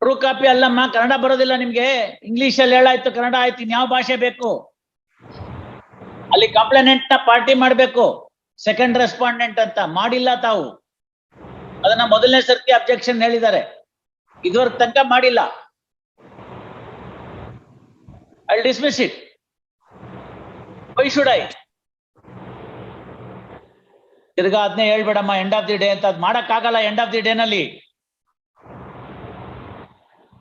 True copy ಅಲ್ಲಮ್ಮ, ಕನ್ನಡ ಬರೋದಿಲ್ಲ ನಿಮ್ಗೆ. ಇಂಗ್ಲಿಷ್ ಅಲ್ಲಿ ಹೇಳಾಯ್ತು, ಕನ್ನಡ ಆಯ್ತು, ಇನ್ಯಾವ ಭಾಷೆ ಬೇಕು? ಅಲ್ಲಿ ಕಂಪ್ಲೇನೆಂಟ್ನ ಪಾರ್ಟಿ ಮಾಡ್ಬೇಕು. ಸೆಕೆಂಡ್ ರೆಸ್ಪಾಂಡೆಂಟ್ ಅಂತ, ಮಾಡಿಲ್ಲ ತಾವು. ಅದನ್ನ ಮೊದಲನೇ ಸರ್ತಿ ಅಬ್ಜೆಕ್ಷನ್ ಹೇಳಿದ್ದಾರೆ. ಇದುವರೆಗೆ ತನಕ ಮಾಡಿಲ್ಲ. I dismiss it why should I ತಿರ್ಗಾ ಅದನ್ನೇ ಹೇಳ್ಬೇಡಮ್ಮ ಎಂಡ್ ಆಫ್ ದಿ ಡೇ ಅಂತ. ಅದ್ ಮಾಡಕ್ ಆಗಲ್ಲ ಎಂಡ್ ಆಫ್ ದಿ ಡೇ ನಲ್ಲಿ.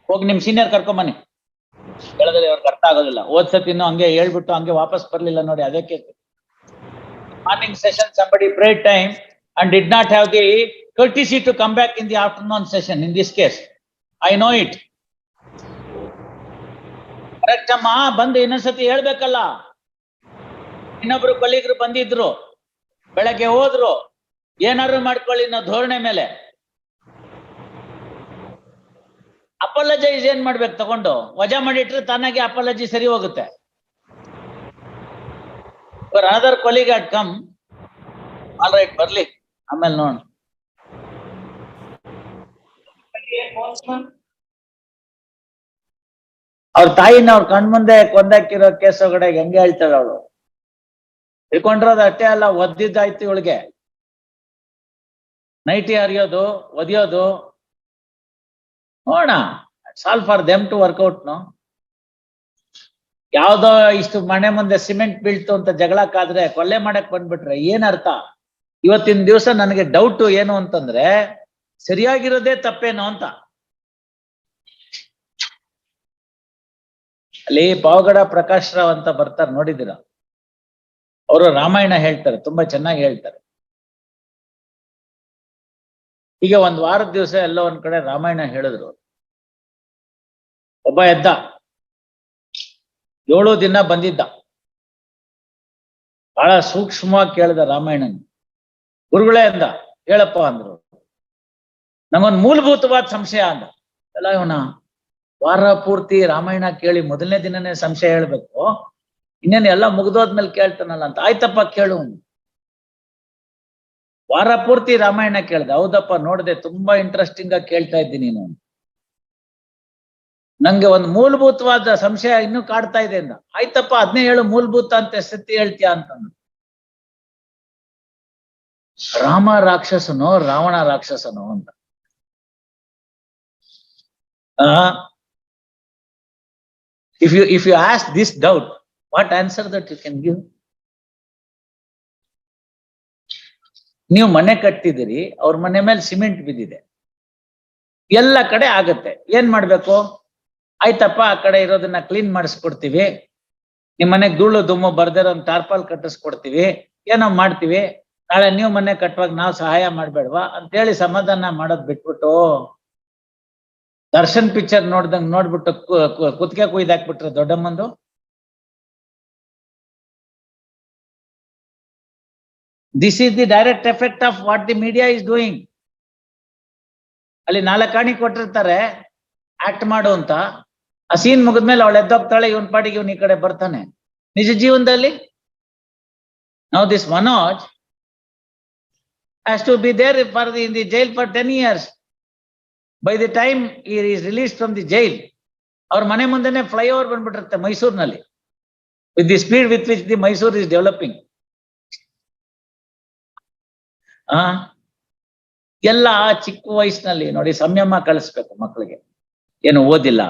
ಹೋಗಿ ನಿಮ್ ಸೀನಿಯರ್ ಕರ್ಕೊಂಬನ್ನಿ ಹೇಳಿದ್ರೆ ಅವ್ರಿಗೆ ಅರ್ಥ ಆಗೋದಿಲ್ಲ. ಓದ್ ಸತಿನೂ ಹಂಗೆ ಹೇಳ್ಬಿಟ್ಟು ಹಂಗೆ ವಾಪಸ್ ಬರ್ಲಿಲ್ಲ ನೋಡಿ ಅದಕ್ಕೆ morning session somebody pray time and did not have the courtesy to come back in the afternoon session in this case. I know it. Correct ಅಮ್ಮ, ಬಂದು ಇನ್ನೊಂದ್ಸತಿ ಹೇಳ್ಬೇಕಲ್ಲ. ಇನ್ನೊಬ್ರು ಕಲೀಗರು ಬಂದಿದ್ರು. ಬೆಳಗ್ಗೆ ಹೋದ್ರು. ಏನಾದ್ರು ಮಾಡ್ಕೊಳ್ಳಿ ಅನ್ನೋ ಧೋರಣೆ ಮೇಲೆ. ಅಪಾಲಜೈಸ್ ಏನ್ ಮಾಡ್ಬೇಕು ತಗೊಂಡು? ವಜಾ ಮಾಡಿಟ್ರೆ ತಾನಾಗೆ ಅಪಾಲಜಿ ಸರಿ ಹೋಗುತ್ತೆ. Another colleague at come all right ಬರ್ಲಿ. ಆಮೇಲೆ ನೋಡ ಅವ್ರ ತಾಯಿನ ಅವ್ರ ಕಣ್ಮುಂದೆ ಕೊಂದಾಕಿರೋ ಕೇಸ್ ಕಡೆ ಹೆಂಗೆ ಹೇಳ್ತಾಳೆ ಅವಳು? ಇಟ್ಕೊಂಡಿರೋದು ಅಷ್ಟೇ ಅಲ್ಲ, ಒದ್ದಿದ್ದಾಯ್ತು ಇವಳಿಗೆ. ನೈಟಿ ಹರಿಯೋದು, ಒದಿಯೋದು. ನೋಡ ಸಾಲ್ for them to work out no ಯಾವ್ದೋ ಇಷ್ಟು ಮನೆ ಮುಂದೆ ಸಿಮೆಂಟ್ ಬೀಳ್ತು ಅಂತ ಜಗಳಕ್ಕಾದ್ರೆ ಕೊಲ್ಲೆ ಮಾಡಕ್ ಬಂದ್ಬಿಟ್ರೆ ಏನ್ ಅರ್ಥ? ಇವತ್ತಿನ ದಿವಸ ನನಗೆ ಡೌಟ್ ಏನು ಅಂತಂದ್ರೆ ಸರಿಯಾಗಿರೋದೇ ತಪ್ಪೇನೋ ಅಂತ. ಅಲ್ಲಿ ಪಾವಗಡ ಪ್ರಕಾಶ್ ರಾವ್ ಅಂತ ಬರ್ತಾರೆ ನೋಡಿದಿರ ಅವರು ರಾಮಾಯಣ ಹೇಳ್ತಾರೆ, ತುಂಬಾ ಚೆನ್ನಾಗಿ ಹೇಳ್ತಾರೆ. ಈಗ ಒಂದ್ ವಾರದ ದಿವಸ ಎಲ್ಲೋ ಒಂದ್ ಕಡೆ ರಾಮಾಯಣ ಹೇಳಿದ್ರು. ಒಬ್ಬ ಎದ್ದ. ಏಳು ದಿನ ಬಂದಿದ್ದ. ಬಹಳ ಸೂಕ್ಷ್ಮವಾಗಿ ಕೇಳಿದ ರಾಮಾಯಣನ್. ಗುರುಗಳೇ ಅಂದ, ಹೇಳಪ್ಪ ಅಂದ್ರು. ನಂಗೊಂದ್ ಮೂಲಭೂತವಾದ ಸಂಶಯ ಅಂದ. ಎಲ್ಲ ಇವನ, ವಾರ ಪೂರ್ತಿ ರಾಮಾಯಣ ಕೇಳಿ ಮೊದಲನೇ ದಿನನೇ ಸಂಶಯ ಹೇಳ್ಬೇಕು. ಇನ್ನೇನು ಎಲ್ಲ ಮುಗಿದೋದ್ಮೇಲೆ ಕೇಳ್ತಾನಲ್ಲ ಅಂತ. ಆಯ್ತಪ್ಪ ಕೇಳು. ವಾರ ಪೂರ್ತಿ ರಾಮಾಯಣ ಕೇಳ್ದೆ. ಹೌದಪ್ಪ, ನೋಡ್ದೆ, ತುಂಬಾ ಇಂಟ್ರೆಸ್ಟಿಂಗ್ ಆಗಿ ಕೇಳ್ತಾ ಇದ್ದೀನಿ ನೀನು. ನಂಗೆ ಒಂದು ಮೂಲಭೂತವಾದ ಸಂಶಯ ಇನ್ನೂ ಕಾಡ್ತಾ ಇದೆ ಅಂದ. ಆಯ್ತಪ್ಪ ಅದನ್ನೇ ಹೇಳು, ಮೂಲಭೂತ ಅಂತ ಸತ್ಯ ಹೇಳ್ತೀಯ ಅಂತಂದ. ರಾಮ ರಾಕ್ಷಸನೋ, ರಾವಣ ರಾಕ್ಷಸನೋ ಅಂತ if you if you ask this doubt what answer that you can give ನೀವು ಮನೆ ಕಟ್ಟಿದಿರಿ ಅವ್ರ ಮನೆ ಮೇಲೆ ಸಿಮೆಂಟ್ ಬಿದ್ದಿದೆ. ಎಲ್ಲ ಕಡೆ ಆಗತ್ತೆ. ಏನ್ ಮಾಡ್ಬೇಕು? ಆಯ್ತಪ್ಪ, ಆ ಕಡೆ ಇರೋದನ್ನ ಕ್ಲೀನ್ ಮಾಡಿಸ್ಕೊಡ್ತೀವಿ. ನಿಮ್ ಮನೆಗ್ ಧೂಳು ದುಮ್ಮು ಬರ್ದಿರೋ ಒಂದು ಟಾರ್ಪಾಲ್ ಕಟ್ಟಿಸ್ಕೊಡ್ತೀವಿ. ಏನೋ ಮಾಡ್ತೀವಿ. ನಾಳೆ ನೀವು ಮನೆ ಕಟ್ಟುವಾಗ ನಾವು ಸಹಾಯ ಮಾಡ್ಬೇಡ್ವಾ? ಅಂತೇಳಿ ಸಮಾಧಾನ ಮಾಡೋದ್ ಬಿಟ್ಬಿಟ್ಟು, ದರ್ಶನ್ ಪಿಕ್ಚರ್ ನೋಡ್ದಂಗ್ ನೋಡ್ಬಿಟ್ಟು ಕುತ್ಕೆ ಕುಯ್ದಾಕ್ಬಿಟ್ರೆ ದೊಡ್ಡಮ್ಮಂದು. This is the direct effect of what the media is doing ಅಲ್ಲಿ ನಾಲ್ಕಾಣಿ ಕೊಟ್ಟಿರ್ತಾರೆ. ಆಕ್ಟ್ ಮಾಡು ಅಂತ. ಆ ಸೀನ್ ಮುಗಿದ್ಮೇಲೆ ಅವಳು ಎದ್ದೋಗ್ತಾಳೆ, ಇವನ್ ಪಾಡಿಗೆ ಇವನ್ ಈ ಕಡೆ ಬರ್ತಾನೆ. ನಿಜ ಜೀವನದಲ್ಲಿ? ನಾವು this Manoj has to be there for the in the jail for ten years by the time is release from the jail ಅವ್ರ ಮನೆ ಮುಂದೆನೆ ಫ್ಲೈಓವರ್ ಬಂದ್ಬಿಟ್ಟಿರುತ್ತೆ ಮೈಸೂರಿನಲ್ಲಿ. With the speed with which the Mysore is developing ಆ? ಎಲ್ಲ ಚಿಕ್ಕ ವಯಸ್ಸಿನಲ್ಲಿ ನೋಡಿ, ಸಂಯಮ ಕಳಿಸ್ಬೇಕು ಮಕ್ಕಳಿಗೆ. ಏನು ಓದಿಲ್ಲ.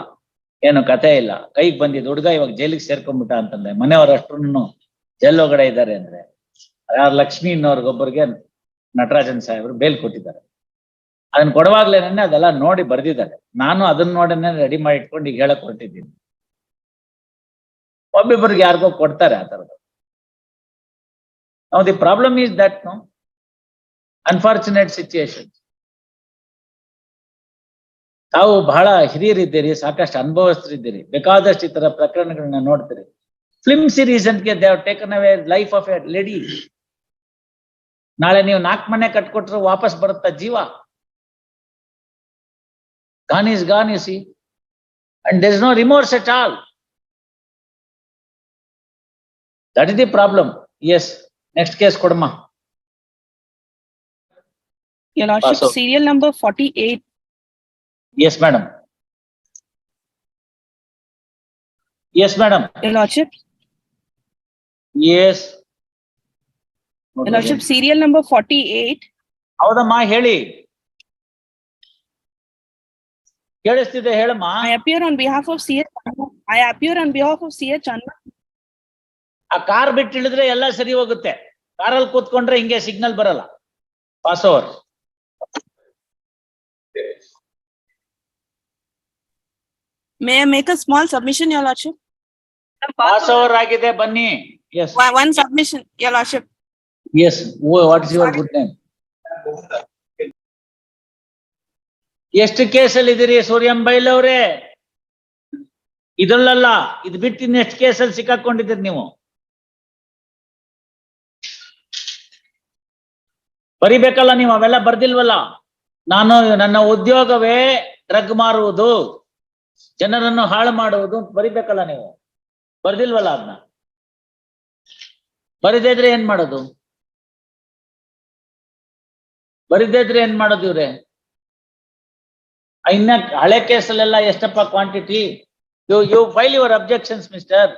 ಏನು ಕತೆ ಇಲ್ಲ. ಕೈಗೆ ಬಂದಿದ್ದು ಹುಡುಗ ಇವಾಗ ಜೈಲಿಗೆ ಸೇರ್ಕೊಂಡ್ಬಿಟ್ಟ ಅಂತಂದ್ರೆ, ಮನೆಯವ್ರ ಅಷ್ಟ್ರು ಜೈಲ್ ಒಳಗಡೆ ಇದ್ದಾರೆ ಅಂದ್ರೆ, ಯಾರು ಲಕ್ಷ್ಮಿ ಇನ್ನೋರ್ಗೊಬ್ಬರಿಗೆ ನಟರಾಜನ್ ಸಾಹೇಬ್ರು ಬೇಲ್ ಕೊಟ್ಟಿದ್ದಾರೆ. ಅದನ್ನ ಕೊಡುವಾಗ್ಲೇನೆ ಅದೆಲ್ಲ ನೋಡಿ ಬರ್ದಿದ್ದಾರೆ. ನಾನು ಅದನ್ನ ನೋಡನೆ ರೆಡಿ ಮಾಡಿ ಇಟ್ಕೊಂಡು ಈಗ ಹೇಳಕ್ ಹೊರಟಿದ್ದೀನಿ. ಒಬ್ಬಿಬ್ಬರಿಗೆ ಯಾರಿಗೋ ಕೊಡ್ತಾರೆ ಆ ತರದ್ದು ನಾವು the problem is that no unfortunate situation ತಾವು ಬಹಳ ಹಿರಿಯರಿದ್ದೀರಿ ಸಾಕಷ್ಟು ಅನುಭವಸ್ಥರಿದ್ದೀರಿ. ಬೇಕಾದಷ್ಟು ಈ ತರ ಪ್ರಕರಣಗಳನ್ನ ನೋಡ್ತೀರಿ. ಫಿಲ್ಮ್ ಸೀರೀಸ್ ಅಂತ they taken away life of a lady ನಾಳೆ ನೀವು ನಾಲ್ಕು ಮನೆ ಕಟ್ಕೊಟ್ರೆ ವಾಪಸ್ ಬರುತ್ತಾ ಜೀವ? Gone is gone you see and there is no remorse at all that is the problem yes next case ಕೊಡಮ್ಮ. Serial number serial number Yes, madam. Yes, madam. Your Lordship, Yes. Your Lordship, serial number forty-eight, ಹೌದಮ್ಮ heli? ಕೇಳಿಸ್ತಿದೆ ಹೇಳಮ್ಮ I appear on behalf of CS, I appear on behalf of CS Chandra. ಆ car ಬಿಟ್ಟು ಇಳಿದ್ರೆ ಎಲ್ಲ ಸರಿ ಹೋಗುತ್ತೆ ಕಾರಲ್ಲಿ ಕೂತ್ಕೊಂಡ್ರೆ ಹಿಂಗೆ ಸಿಗ್ನಲ್ ಬರಲ್ಲ pass over May I make a small submission, Your Lordship? Pass over ಆಗಿದೆ ಬನ್ನಿ. Yes One one submission, Your Lordship. Yes what is your good name ಎಷ್ಟು ಕೇಸಲ್ಲಿ ಇದೀರಿ ಸೂರ್ಯಂ ಬೈಲವ್ರೆ ಇದಲ್ಲಲ್ಲ ಇದು ಬಿಟ್ಟು ಇನ್ನು ಎಷ್ಟು ಕೇಸಲ್ಲಿ ಸಿಕ್ಕಾಕೊಂಡಿದ್ದೀರಿ ನೀವು? ಬರಿಬೇಕಲ್ಲ ನೀವು ಅವೆಲ್ಲ ಬರ್ದಿಲ್ವಲ್ಲ? ನಾನು ನನ್ನ ಉದ್ಯೋಗವೇ ಡ್ರಗ್ ಮಾರುವುದು. ಜನರನ್ನು ಹಾಳು ಮಾಡುವುದು ಅಂತ ಬರಿಬೇಕಲ್ಲ ನೀವು? ಬರ್ದಿಲ್ವಲ್ಲ ಅದನ್ನ ಬರಿದೇ ಇದ್ರೆ ಏನ್ ಮಾಡೋದು? ಬರಿದೇ ಇದ್ರೆ ಏನ್ ಮಾಡೋದು ಇವ್ರೆ? ಇನ್ನ ಹಳೆ ಕೇಸಲ್ಲೆಲ್ಲ ಎಷ್ಟಪ್ಪ quantity you you file your objections mister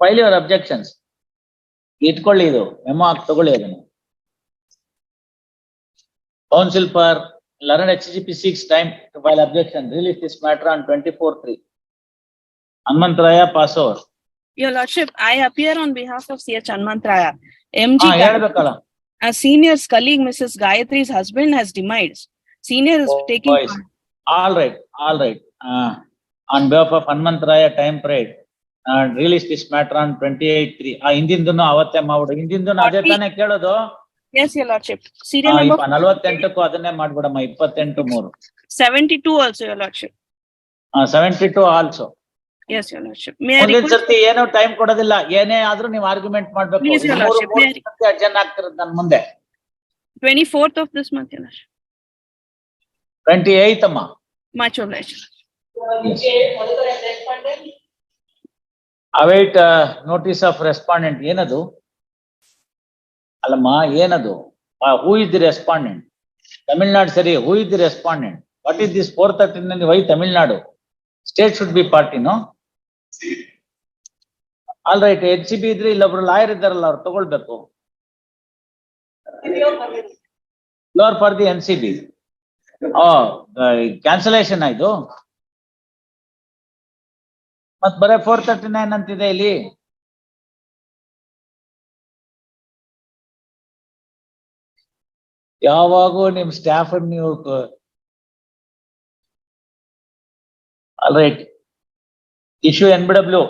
file your objections ಇಟ್ಕೊಳ್ಳಿ ಇದು. ಮೆಮೋ ಹಾಕಿ ತಗೊಳ್ಳಿ ಅದನ್ನು. Counsel for Learn H G P six time to file objection release this matter on twenty four three Hanumantharaya pass over Your Lordship, I appear on behalf of C.H. Chanmantraya. M.G. ಹಾ Gayatri, ಹೇಳ್ಬೇಕಲ್ಲ a senior's colleague, Mrs. Gayatri's husband has demised. Senior is Oh, taking. boys. All right all right on behalf of Hanumantharaya time prayed release this matter on twenty eight three ಆ ಹಿಂದಿಂದನು ಅವತ್ತೇ ಮಾಡ್ಬಿಡು ಹಿಂದಿಂದನು ಅದೇ ತಾನೇ ಕೇಳೋದು Lordship. Serial ಆ, number ಇಪ್ಪ- ನಲವತ್ತೆಂಟಕ್ಕೂ ಅದನ್ನೇ ಮಾಡ್ಬಿಡಮ್ಮ ಇಪ್ಪತ್ತೆಂಟು ಮೂರು seventy-two also, Your Lordship. Seventy two also. May I ಮುಂದಿನ request, ಸರ್ತಿ ಏನೋ ಟೈಮ್ ಕೊಡೋದಿಲ್ಲ ಏನೇ ಆದ್ರೂ ನೀವು ಆರ್ಗ್ಯುಮೆಂಟ್ ಮಾಡ್ಬೇಕು Please, your lordship, may I- urgent ಆಗ್ತಿರೋದು ನನ್ ಮುಂದೆ twenty-fourth of this month, Your Lordship. Twenty eighth ಅಮ್ಮ Much obliged. Await notice of respondent ಏನದು ಅಲ್ಲಮ್ಮ, ಏನದು? Who is the respondent Tamil Nadu ಸರಿ who is the respondent what is this four thirty why Tamil Nadu? State should be party no all right H C B ಇದ್ರೆ ಇಲ್ಲೊಬ್ರು lawyer ಇದ್ದಾರಲ್ಲ, ಅವ್ರು ತಗೊಳ್ಬೇಕು. Lower for the N C B cancellation ಆಯ್ತು. ಮತ್ ಬರೇ four thirty nine ಅಂತಿದೆ ಇಲ್ಲಿ. ಯಾವಾಗೂ ನಿಮ್ ಸ್ಟಾಫ್ ನೀವು all right issue N B W